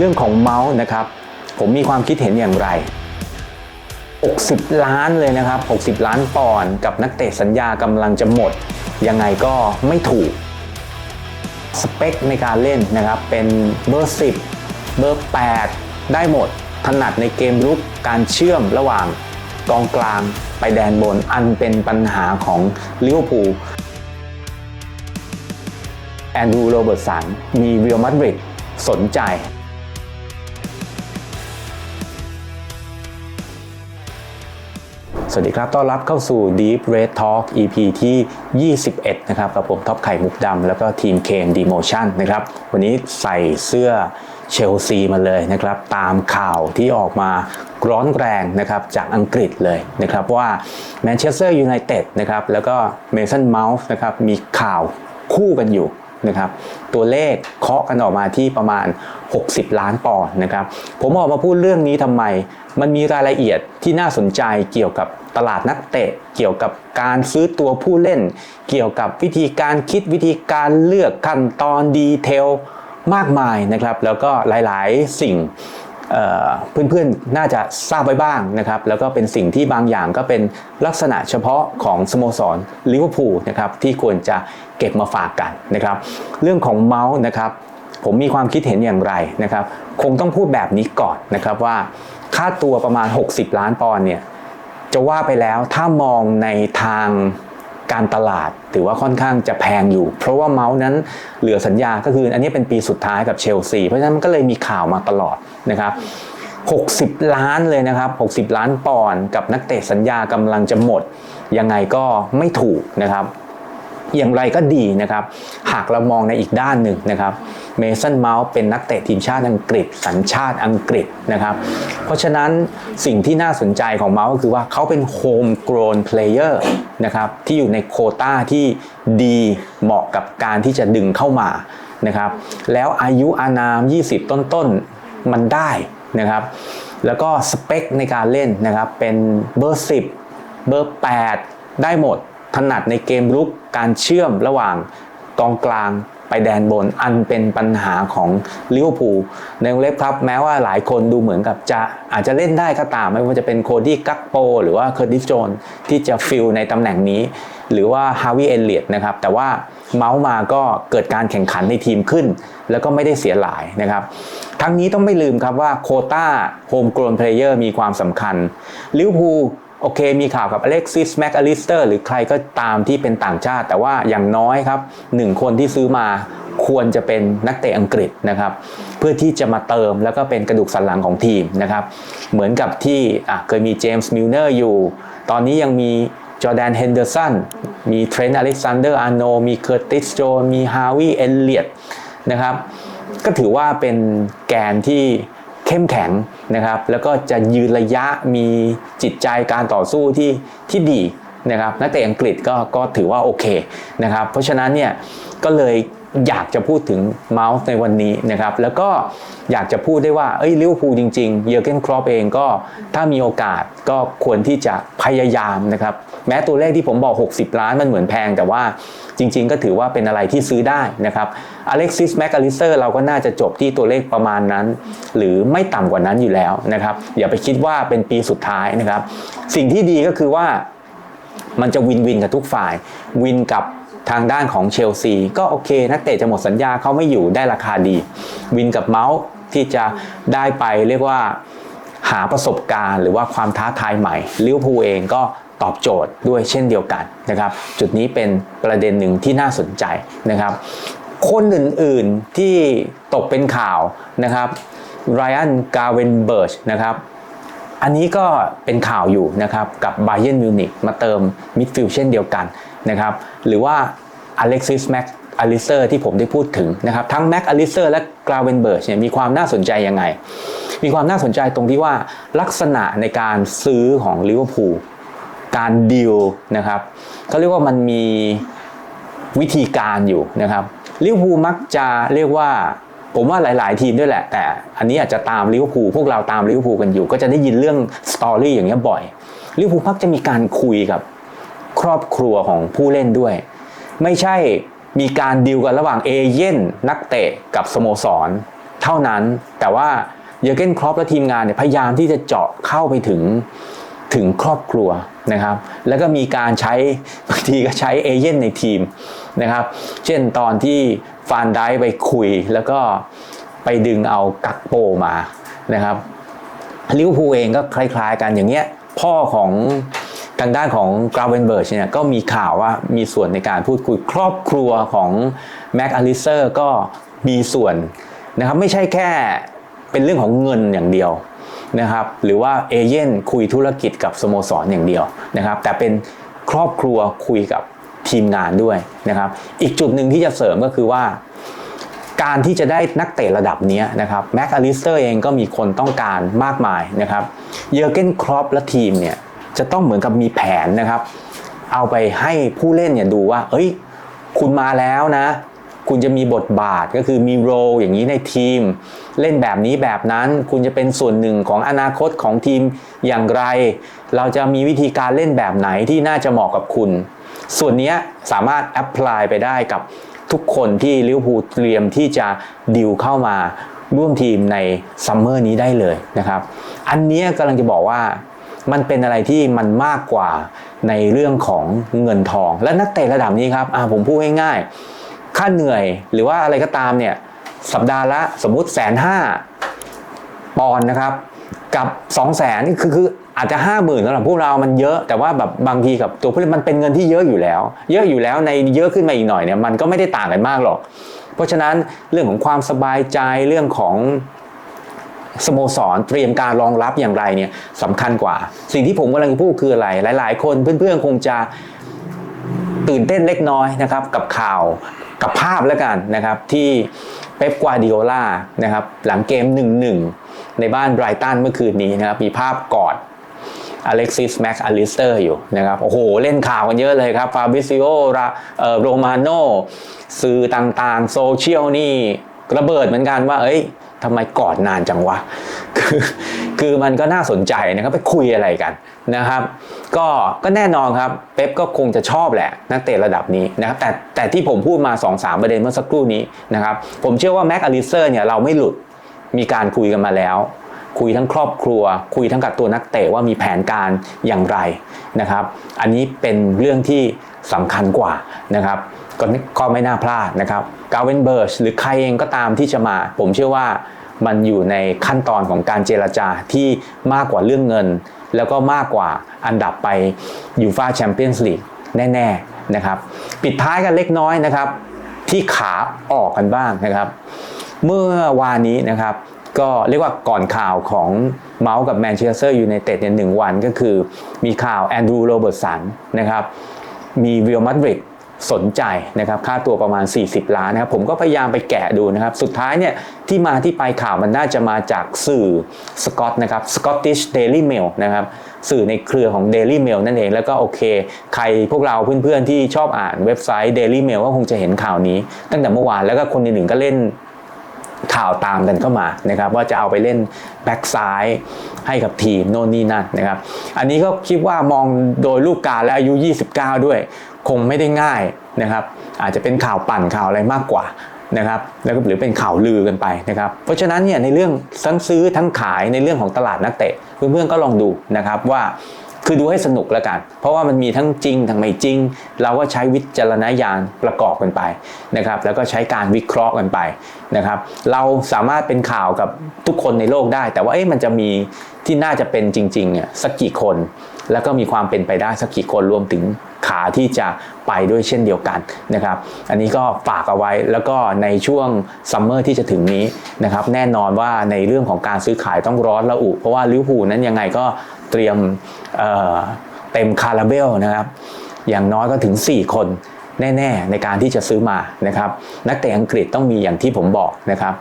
เรื่องของเมาส์นะครับ ผมมีความคิดเห็นอย่างไร 60 ล้านเลยนะครับ 60 ล้านปอนด์กับนักเตะสัญญากำลังจะหมด ยังไงก็ไม่ถูก สเปคในการเล่นนะครับ เป็นเบอร์ 10 เบอร์ 8 ได้หมด ถนัดในเกมรุกการเชื่อมระหว่างกองกลางไปแดนบนอันเป็นปัญหาของลิเวอร์พูลแอนดรูโรเบิร์ตสันมีเรียลมาดริดสนใจ สวัสดีครับ ต้อนรับเข้าสู่ Deep Red Talk EP ที่ 21 นะครับกับผมท็อปไข่มุกดำแล้วก็ทีมเคนดีโมชั่นนะครับวันนี้ใส่เสื้อเชลซีมาเลยนะครับ ตามข่าวที่ออกมาร้อนแรงนะครับจากอังกฤษเลยนะครับว่าแมนเชสเตอร์ยูไนเต็ดนะครับแล้วก็เมสันเมาส์นะครับมีข่าวคู่กันอยู่ นะครับ ตัวเลขเคาะกันออกมาที่ประมาณ 60 ล้านปอนด์นะครับ ผมออกมาพูดเรื่องนี้ทำไม มันมีรายละเอียดที่น่าสนใจเกี่ยวกับตลาดนักเตะ เกี่ยวกับการซื้อตัวผู้เล่น เกี่ยวกับวิธีการคิดวิธีการเลือกขั้นตอนดีเทลมากมายนะครับ แล้วก็หลาย ๆ สิ่ง เพื่อนๆน่าจะทราบไว้บ้างนะครับแล้วก็เป็นสิ่งที่บางอย่างก็เป็นลักษณะเฉพาะของสโมสรลิเวอร์พูลนะครับที่ควรจะเก็บมาฝากกันนะครับ เรื่องของเมาส์นะครับผมมีความคิดเห็นอย่างไรนะครับ คงต้องพูดแบบนี้ก่อนนะครับว่าค่าตัวประมาณ 60 ล้านปอนด์เนี่ยจะว่าไปแล้วถ้ามองในทาง การตลาดถือว่าค่อนข้างจะแพงอยู่ เพราะว่าเมาส์นั้นเหลือสัญญาก็คืออันนี้เป็นปีสุดท้ายกับเชลซีเพราะฉะนั้นมันก็เลยมีข่าวมาตลอดนะครับ60 ล้านเลยนะครับ 60 ล้านปอนด์กับนักเตะสัญญากำลังจะหมด ยังไงก็ไม่ถูกนะครับ อย่างไรก็ดีนะครับ หากเรามองในอีกด้านหนึ่งนะครับเมสันเมาส์เป็นนักเตะทีมชาติอังกฤษ สัญชาติอังกฤษนะครับ เพราะฉะนั้นสิ่งที่น่าสนใจของเมาส์ก็คือว่าเขาเป็นโฮมกรนเพลเยอร์นะครับที่อยู่ในโคต้าที่ดีเหมาะกับการที่จะดึงเข้ามานะครับ แล้วอายุอานาม 20 ต้นๆ มันได้นะครับ แล้วก็สเปคในการเล่นนะครับเป็นเบอร์ 10 เบอร์ 8 ได้หมด ถนัดในเกมรุกการเชื่อมระหว่างกองกลางไปแดนบนอันเป็นปัญหาของลิเวอร์พูลในวงเล็บครับ แม้ว่าหลายคนดูเหมือนกับจะอาจจะเล่นได้ก็ตาม ไม่ว่าจะเป็นโคดี้กักโป หรือว่าเคอร์ดิสโจนที่จะฟิลในตำแหน่งนี้ หรือว่าฮาวิเอเลียตนะครับ แต่ว่าเมาส์มาก็เกิดการแข่งขันในทีมขึ้น แล้วก็ไม่ได้เสียหลายนะครับ ทั้งนี้ต้องไม่ลืมครับว่าโคต้าโฮมโกลนเพลเยอร์มีความสำคัญลิเวอร์พูล โอเค มีข่าวกับอเล็กซิสแม็กอลิสเตอร์หรือใครก็ตามที่เป็นต่างชาติ แต่ว่าอย่างน้อยครับหนึ่งคนที่ซื้อมาควรจะเป็นนักเตะอังกฤษนะครับเพื่อที่จะมาเติมแล้วก็เป็นกระดูกสันหลังของทีมนะครับเหมือนกับที่เคยมีเจมส์มิลเนอร์อยู่ ตอนนี้ยังมีจอแดนเฮนเดอร์สันมีเทรนต์อเล็กซานเดอร์อาร์โนมีเคอร์ติสโจมีฮาวิเอลเลียตนะครับก็ถือว่าเป็นแกนที่ เข้มแข็งนะครับ แล้วก็จะยืนระยะมีจิตใจการต่อสู้ที่ที่ดีนะครับนักเตะอังกฤษก็ก็ถือว่าโอเคนะครับ เพราะฉะนั้นเนี่ยก็เลย อยากจะพูดถึงเมาส์ในวันนี้นะครับ แล้วก็อยากจะพูดได้ว่าเอ้ยลิเวอร์พูลจริงๆ เยอร์เกนครอปเองก็ถ้ามีโอกาสก็ควรที่จะพยายามนะครับ แม้ตัวเลขที่ผมบอก 60 ล้านมันเหมือนแพง แต่ว่าจริงๆ ก็ถือว่าเป็นอะไรที่ซื้อได้นะครับอเล็กซิสแมคอลิสเตอร์เราก็น่าจะจบที่ตัวเลขประมาณนั้น หรือไม่ต่ำกว่านั้นอยู่แล้วนะครับ อย่าไปคิดว่าเป็นปีสุดท้ายนะครับ สิ่งที่ดีก็คือว่ามันจะวินวินกับทุกฝ่าย วินกับ ทางด้านของเชลซีก็โอเค นักเตะจะหมดสัญญาเขาไม่อยู่ได้ราคาดี วินกับเมาส์ที่จะได้ไปเรียกว่าหาประสบการณ์หรือว่าความท้าทายใหม่ลิเวอร์พูลเองก็ตอบโจทย์ด้วยเช่นเดียวกันนะครับ จุดนี้เป็นประเด็นหนึ่งที่น่าสนใจนะครับ คนอื่นๆที่ตกเป็นข่าวนะครับไรอันกาเวนเบิร์ชนะครับอันนี้ก็เป็นข่าวอยู่นะครับ กับ b บ y e r n Munich มาเติมมิดฟิลด์เช่นเดียวกัน นะครับหรือว่า Alexis Mac a l i s t e r ที่ผมได้พูดถึงนะครับทั้ง Mac a l i s t e r และ g r a v e n b e r g เนี่ยมีความน่าสนใจยังไง มีความน่าสนใจตรงที่ว่าลักษณะในการซื้อของลิเวอร์พูลการดีลนะครับเขาเรียกว่ามันมีวิธีการอยู่นะครับลิเวอร์พูลมักจะเรียกว่า ผมว่าหลาย ๆ ทีมด้วยแหละ แต่อันนี้อาจจะตามลิเวอร์พูลพวกเราตามลิเวอร์พูลกันอยู่ ก็จะได้ยินเรื่องสตอรี่อย่างเงี้ยบ่อยลิเวอร์พูลมักจะมีการคุยกับ ครอบครัวของผู้เล่นด้วย ไม่ใช่มีการดีลกันระหว่างเอเย่นนักเตะกับสโมสร เท่านั้นแต่ว่าเยอเกนครอปและทีมงานเนี่ยพยายามที่จะเจาะเข้าไปถึงถึงครอบครัวนะครับ แล้วก็มีการใช้บางทีก็ใช้เอเย่นในทีมนะครับ เช่นตอนที่ฟานได้ไปคุยแล้วก็ไปดึงเอากักโปมานะครับลิเวอร์พูลเองก็คล้าย ๆ กันอย่างเงี้ยพ่อของ ทางด้านของกราเวนเบิร์ชเนี่ยก็มีข่าวว่ามีส่วนในการพูดคุยครอบครัวของแม็กอลิเซอร์ก็มีส่วนนะครับไม่ใช่แค่เป็นเรื่องของเงินอย่างเดียวนะครับหรือว่าเอเย่นคุยธุรกิจกับสโมสรอย่างเดียวนะครับแต่เป็นครอบครัวคุยกับทีมงานด้วยนะครับอีกจุดหนึ่งที่จะเสริมก็คือว่า การที่จะได้นักเตะระดับนี้นะครับแม็กอลิสเตอร์เองก็มีคนต้องการมากมายนะครับเยอร์เกนครอปและทีมเนี่ย จะต้องเหมือนกับมีแผนนะครับ เอาไปให้ผู้เล่นเนี่ยดูว่า เอ้ย คุณมาแล้วนะ คุณจะมีบทบาทก็คือมีโรอย่างนี้ในทีม เล่นแบบนี้แบบนั้น คุณจะเป็นส่วนหนึ่งของอนาคตของทีมอย่างไร เราจะมีวิธีการเล่นแบบไหนที่น่าจะเหมาะกับคุณ ส่วนนี้สามารถแอพพลายไปได้กับทุกคนที่ลิเวอร์พูลเตรียมที่จะดิวเข้ามาร่วมทีมในซัมเมอร์นี้ได้เลยนะครับ อันนี้กำลังจะบอกว่า มันเป็นอะไรที่มันมากกว่าในเรื่องของเงินทอง และนักเตะระดับนี้ครับอาผมพูดง่ายๆค่าเหนื่อยหรือว่าอะไรก็ตามเนี่ยสัปดาห์ละสมมุติแสนห้าปอนนะครับกับ2 0 0แสนนี่คือคืออาจจะ 5 0,000สำหรับพวกเรามันเยอะ แต่ว่าแบบบางทีกับตัวผู้เล่นมันเป็นเงินที่เยอะอยู่แล้ว เยอะอยู่แล้วในเยอะขึ้นมาอีกหน่อยเนี่ยมันก็ไม่ได้ต่างกันมากหรอก เพราะฉะนั้นเรื่องของความสบายใจเรื่องของ สโมสรเตรียมการรองรับอย่างไรเนี่ยสำคัญกว่า สิ่งที่ผมกำลังพูดคืออะไร หลาย ๆ คนเพื่อนๆคงจะตื่นเต้นเล็กน้อยนะครับกับข่าวกับภาพแล้วกันนะครับที่เป๊ปกวาดิโอลานะครับหลังเกม 1-1 ในบ้านไบรตันเมื่อคืนนี้นะครับมีภาพกอดอเล็กซิสแม็กอลิสเตอร์อยู่นะครับโอ้โห เล่นข่าวกันเยอะเลยครับฟาบิซิโอราเอ่อโรมาโนสื่อต่างๆ โซเชียลนี่ระเบิดเหมือนกันว่า เอ้ย ทำไมกอดนานจังวะ คือคือมันก็น่าสนใจนะครับไปคุยอะไรกันนะครับ ก็ก็แน่นอนครับเป๊ปก็คงจะชอบแหละนักเตะระดับนี้นะครับแต่แต่ที่ผมพูดมา 2-3 ประเด็นเมื่อสักครู่นี้นะครับ ผมเชื่อว่าแม็กอลิเซอร์เนี่ยเราไม่หลุดมีการคุยกันมาแล้ว คุยทั้งครอบครัว คุยทั้งกับตัวนักเตะว่ามีแผนการอย่างไรนะครับ อันนี้เป็นเรื่องที่สำคัญกว่านะครับ ก็ก็ไม่น่าพลาดนะครับกาเวนเบิร์ชหรือใครเองก็ตามที่จะมา ผมเชื่อว่ามันอยู่ในขั้นตอนของการเจรจาที่มากกว่าเรื่องเงิน แล้วก็มากกว่าอันดับไปยูฟาแชมเปี้ยนส์ลีกแน่ๆนะครับปิดท้ายกันเล็กน้อยนะครับ ที่ขาออกกันบ้างนะครับ เมื่อวานนี้นะครับก็เรียกว่าก่อนข่าวของเมาส์กับแมนเชสเตอร์ยูไนเต็ดเนี่ยหนึ่งวันก็คือมีข่าวแอนดรูโรเบิร์ตสันนะครับมีเรียลมาดริด สนใจนะครับค่าตัวประมาณ 40 ล้านนะครับผมก็พยายามไปแกะดูนะครับ สุดท้ายเนี่ยที่มาที่ไปข่าวมันน่าจะมาจากสื่อสกอตนะครับ Scottish Daily Mail นะครับสื่อในเครือของ Daily Mail นั่นเอง แล้วก็โอเค ใครพวกเราเพื่อนๆที่ชอบอ่านเว็บไซต์ Daily Mail ก็คงจะเห็นข่าวนี้ ตั้งแต่เมื่อวานแล้วก็คนอื่นๆก็เล่นข่าวตามกันเข้ามานะครับว่าจะเอาไปเล่นแบ็กซ้ายให้กับทีมโน่นนี่นั่นนะครับ อันนี้ก็คิดว่ามองโดยลูกกาและอายุ 29 ด้วย คงไม่ได้ง่าย นะครับ อาจจะเป็นข่าวปั่นข่าวอะไรมากกว่านะครับแล้วก็หรือเป็นข่าวลือกันไปนะครับเพราะฉะนั้นเนี่ยในเรื่องทั้งซื้อทั้งขายในเรื่องของตลาดนักเตะเพื่อนๆก็ลองดูนะครับว่าคือดูให้สนุกแล้วกัน เพราะว่ามันมีทั้งจริงทั้งไม่จริง เราก็ใช้วิจารณญาณประกอบกันไปนะครับแล้วก็ใช้การวิเคราะห์กันไป นะครับ เราสามารถเป็นข่าวกับทุกคนในโลกได้ แต่ว่าเอ๊ะมันจะมีที่น่าจะเป็นจริงๆเนี่ยสักกี่คน แล้วก็มีความเป็นไปได้สักกี่คนรวมถึงขาที่จะไปด้วยเช่นเดียวกันนะครับ อันนี้ก็ฝากเอาไว้แล้วก็ในช่วงซัมเมอร์ที่จะถึงนี้นะครับ แน่นอนว่าในเรื่องของการซื้อขายต้องร้อนระอุ เพราะว่าลิเวอร์พูลนั้นยังไงก็เตรียมเเต็มคาราเบลนะครับ อย่างน้อยก็ถึง 4 คน แน่ๆ ในการที่จะซื้อมานะครับนักเตะอังกฤษต้องมีอย่างที่ผมบอกนะครับ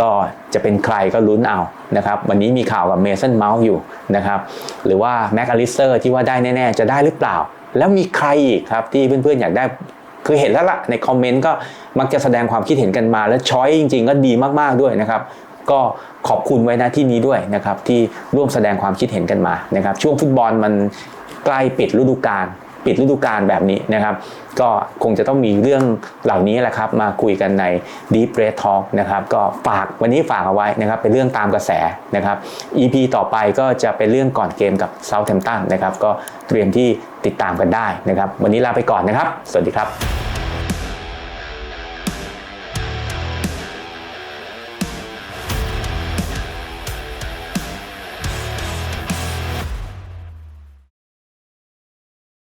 ก็จะเป็นใครก็ลุ้นเอานะครับวันนี้มีข่าวกับเมสันเมาส์อยู่นะครับหรือว่าแม็กอลิสเตอร์ที่ว่าได้แน่ๆ จะได้หรือเปล่า แล้วมีใครอีกครับที่เพื่อนๆอยากได้คือเห็นแล้วล่ะในคอมเมนต์ก็มักจะแสดงความคิดเห็นกันมา และช้อยจริง ๆ ก็ดีมากๆด้วยนะครับก็ขอบคุณไว้นะที่นี้ด้วยนะครับที่ร่วมแสดงความคิดเห็นกันมานะครับช่วงฟุตบอลมันใกล้ปิดฤดูกาล ปิดฤดูกาลแบบนี้นะครับ ก็คงจะต้องมีเรื่องเหล่านี้แหละครับ มาคุยกันใน Deep Red Talk นะครับ ก็ฝากวันนี้ฝากเอาไว้นะครับ เป็นเรื่องตามกระแสนะครับ EP ต่อไปก็จะเป็นเรื่องก่อนเกมกับ Southampton นะครับ ก็เตรียมที่ติดตามกันได้นะครับ วันนี้ลาไปก่อนนะครับ สวัสดีครับ